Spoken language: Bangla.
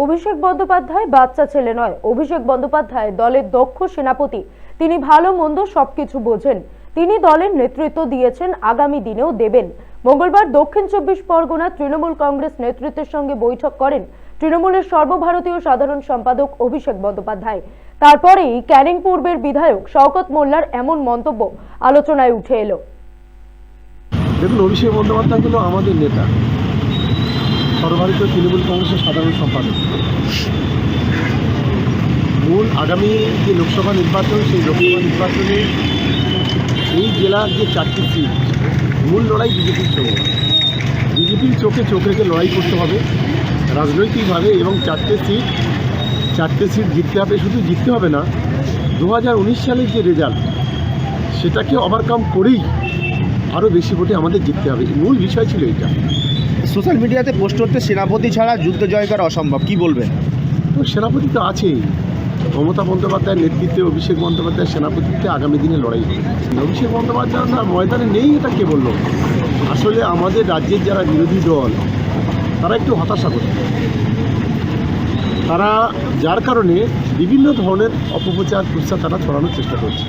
অভিষেক বন্দ্যোপাধ্যায় বাচ্চা ছেলে নয়। অভিষেক বন্দ্যোপাধ্যায় দলের দক্ষ সেনাপতি। তিনি ভালো মন্দ সবকিছু বোঝেন। তিনি দলের নেতৃত্ব দিয়েছেন, আগামী দিনেও দেবেন। মঙ্গলবার দক্ষিণ চব্বিশ পরগনা তৃণমূল কংগ্রেস নেতৃত্বের সঙ্গে বৈঠক করেন তৃণমূলের সর্বভারতীয় সাধারণ সম্পাদক অভিষেক বন্দ্যোপাধ্যায়। তারপরেই ক্যানিং পূর্বের বিধায়ক শওকত মোল্লার এমন মন্তব্য আলোচনায় উঠে এলো। দেখুন, অভিষেক বন্দ্যোপাধ্যায় হলো আমাদের নেতা। সর্বভারতীয় তৃণমূল কংগ্রেসের সাধারণ সম্পাদক। মূল আগামী যে লোকসভা নির্বাচন, সেই লোকসভা নির্বাচনে এই জেলার যে চারটি সিট, মূল লড়াই বিজেপির সঙ্গে বিজেপির চোখে চোখ রেখে লড়াই করতে হবে, রাজনৈতিকভাবে এবং চারটে সিট চারটে সিট জিততে হবে, শুধু জিততে হবে না, দু হাজার উনিশ সালের যে রেজাল্ট সেটাকে ওভারকাম করেই আরও বেশি ভোটে আমাদের জিততে হবে। মূল বিষয় ছিল এটা। সোশ্যাল মিডিয়াতে পোস্ট করতে সেনাপতি ছাড়া যুদ্ধ জয় করা অসম্ভব, কি বলবেন? সেনাপতি তো আছেই। মমতা বন্দ্যোপাধ্যায়ের নেতৃত্বে অভিষেক বন্দ্যোপাধ্যায়ের সেনাপতিত্বে আগামী দিনে লড়াই অভিষেক বন্দ্যোপাধ্যায় না ময়দানে নেই, এটা কে বলল? আসলে আমাদের রাজ্যের যারা বিরোধী দল, তারা একটু হতাশা করছে তারা, যার কারণে বিভিন্ন ধরনের অপপ্রচার প্রচার তারা ছড়ানোর চেষ্টা করছে।